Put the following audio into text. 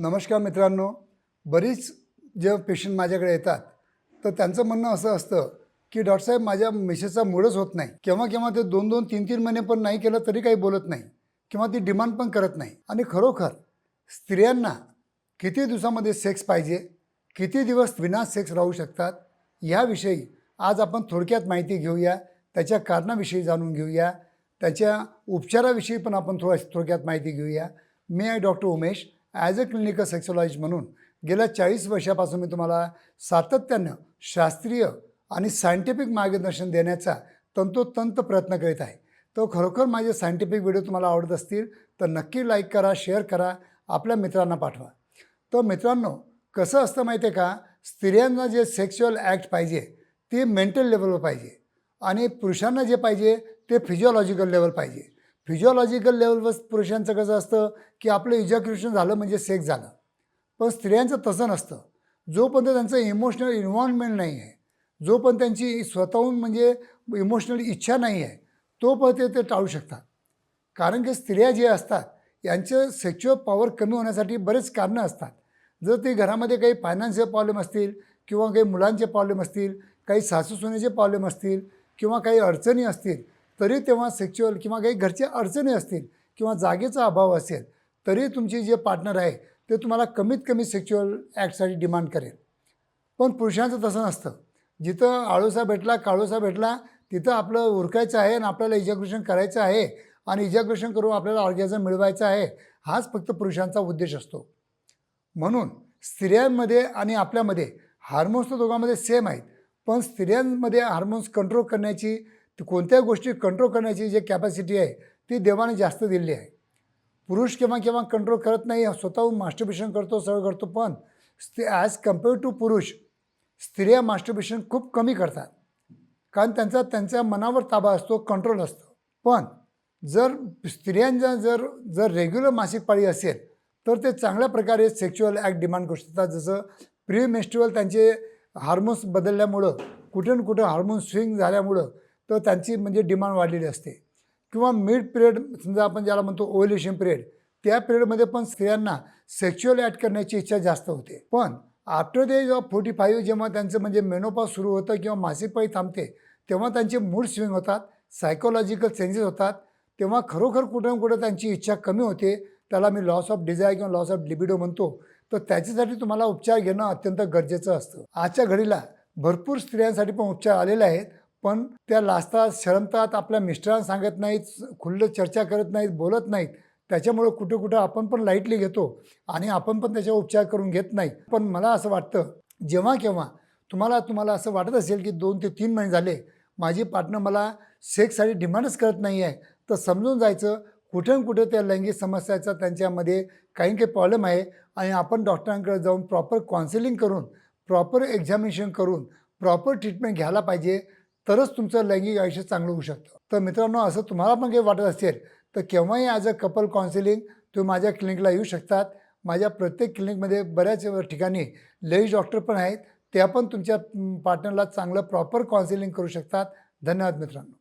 नमस्कार मित्रांनो बरीच जे पेशंट माझ्याकडे येतात तर त्यांचं म्हणणं असं असतं की डॉक्टर साहेब माझ्या मिसेसचा मूडच होत नाही. केव्हा केव्हा ते दोन दोन तीन तीन महिने पण नाही केलं तरी काही बोलत नाही. किंवा ती डिमांड पण करत नाही. आणि खरोखर स्त्रियांना किती दिवसामध्ये सेक्स पाहिजे? किती दिवस विना सेक्स राहू शकतात? याविषयी आज आपण थोडक्यात माहिती घेऊया. त्याच्या कारणाविषयी जाणून घेऊया. त्याच्या उपचाराविषयी पण आपण थोडं थोडक्यात माहिती घेऊया. मी आहे doctor Umesh as a clinical sexologist म्हणून गेल्या चाळीस वर्षापासून मी तुम्हाला सातत्यानं शास्त्रीय आणि सायंटिफिक मार्गदर्शन देण्याचा तंतोतंत प्रयत्न करीत आहे. तो खरोखर माझे सायंटिफिक व्हिडिओ तुम्हाला आवडत असतील तर नक्की लाईक करा शेअर करा आपल्या मित्रांना पाठवा. तर मित्रांनो कसं असतं माहिती आहे का? स्त्रियांना जे सेक्शुअल ॲक्ट पाहिजे ते मेंटल लेवलवर पाहिजे आणि पुरुषांना जे पाहिजे ते फिजिओलॉजिकल लेवल पाहिजे. फिजिओलॉजिकल लेवलवर पुरुषांचं कसं असतं की आपलं इजॅक्युलेशन झालं म्हणजे सेक्स झालं. पण स्त्रियांचं तसं नसतं. जोपर्यंत त्यांचं इमोशनल इन्व्हॉल्वमेंट नाही आहे जोपर्यंत त्यांची स्वतःहून म्हणजे इमोशनल इच्छा नाही आहे तोपर्यंत ते- ते टाळू शकतात. कारण की स्त्रिया जे असतात यांचं सेक्च्युअल पॉवर कमी होण्यासाठी बरेच कारणं असतात. जर ते घरामध्ये काही फायनान्शियल प्रॉब्लेम असतील किंवा काही मुलांचे प्रॉब्लेम असतील काही सासूसुनेचे प्रॉब्लेम असतील किंवा काही अडचणी असतील तरी तेव्हा सेक्च्युअल किंवा काही घरच्या अडचणी असतील किंवा जागेचा अभाव असेल तरी तुमची जे पार्टनर आहे ते तुम्हाला कमीत कमी सेक्च्युअल ॲक्टसाठी डिमांड करेल. पण पुरुषांचं तसं नसतं. जिथं आळोसा भेटला काळोसा भेटला तिथं आपलं उरकायचं आहे आणि आपल्याला इजाग्रेशन करायचं आहे आणि इजाग्रेशन करून आपल्याला ऑर्गॅझम मिळवायचं आहे हाच फक्त पुरुषांचा उद्देश असतो. म्हणून स्त्रियांमध्ये आणि आपल्यामध्ये हार्मोन्स तर दोघांमध्ये सेम आहेत पण स्त्रियांमध्ये हार्मोन्स कंट्रोल करण्याची ती गोष्टी कंट्रोल करण्याची जी कॅपॅसिटी आहे ती देवाने जास्त दिली आहे. पुरुष केव्हा केव्हा कंट्रोल करत नाही स्वतःहून मास्टरबेशन करतो सगळं करतो पण स्त्री ॲज कंपेअर टू पुरुष स्त्रिया मास्टरबेशन खूप कमी करतात. कारण त्यांचा त्यांच्या मनावर ताबा असतो कंट्रोल असतो. पण जर स्त्रियांचा जर जर रेग्युलर मासिक पाळी असेल तर ते चांगल्या प्रकारे सेक्च्युअल ॲक्ट डिमांड करू शकतात. जसं प्री मेस्ट्रुअल त्यांचे हार्मोन्स बदलल्यामुळं कुठे ना कुठं हार्मोन स्विंग झाल्यामुळं तर त्यांची म्हणजे डिमांड वाढलेली असते. किंवा मिड पिरियड समजा आपण ज्याला म्हणतो ओव्हल्युशन पिरियड त्या पिरियडमध्ये पण स्त्रियांना सेक्च्युअल ॲक्ट करण्याची इच्छा जास्त होते. पण after the age of forty five जेव्हा त्यांचं म्हणजे मेनोपास सुरू होतं किंवा मासिक पाळी थांबते तेव्हा त्यांचे मूड स्विंग होतात सायकोलॉजिकल चेंजेस होतात. तेव्हा खरोखर कुठं ना कुठं त्यांची इच्छा कमी होते. त्याला मी लॉस ऑफ डिझायर किंवा लॉस ऑफ लिबिडो म्हणतो. तर त्याच्यासाठी तुम्हाला उपचार घेणं अत्यंत गरजेचं असतं. आजच्या घडीला भरपूर स्त्रियांसाठी पण उपचार आलेले आहेत. पण त्या लाजतात शरमतात आपल्या मिस्टरांना सांगत नाहीत खुल्लं चर्चा करत नाहीत बोलत नाहीत. त्याच्यामुळं कुठं कुठं आपण पण लाईटली घेतो आणि आपण पण त्याच्यावर उपचार करून घेत नाही. पण मला असं वाटतं जेव्हा केव्हा तुम्हाला तुम्हाला असं वाटत असेल की दोन ते तीन महिने झाले माझी पार्टनर मला सेक्ससाठी डिमांडच करत नाही आहे तर समजून जायचं कुठे ना त्या लैंगिक समस्याचा त्यांच्यामध्ये काही काही प्रॉब्लेम आहे आणि आपण डॉक्टरांकडे जाऊन प्रॉपर काउन्सिलिंग करून प्रॉपर एक्झामिनेशन करून प्रॉपर ट्रीटमेंट घ्यायला पाहिजे. तरच तुमचं लैंगिक आयुष्य चांगलं होऊ शकतं. तर मित्रांनो असं तुम्हाला पण काही वाटत असेल तर केव्हाही ॲज अ कपल काउन्सिलिंग तुम्ही माझ्या क्लिनिकला येऊ शकतात. माझ्या प्रत्येक क्लिनिकमध्ये बऱ्याच ठिकाणी लेडीज डॉक्टर पण आहेत. त्या पण तुमच्या पार्टनरला चांगलं प्रॉपर काउन्सिलिंग करू शकतात. धन्यवाद मित्रांनो.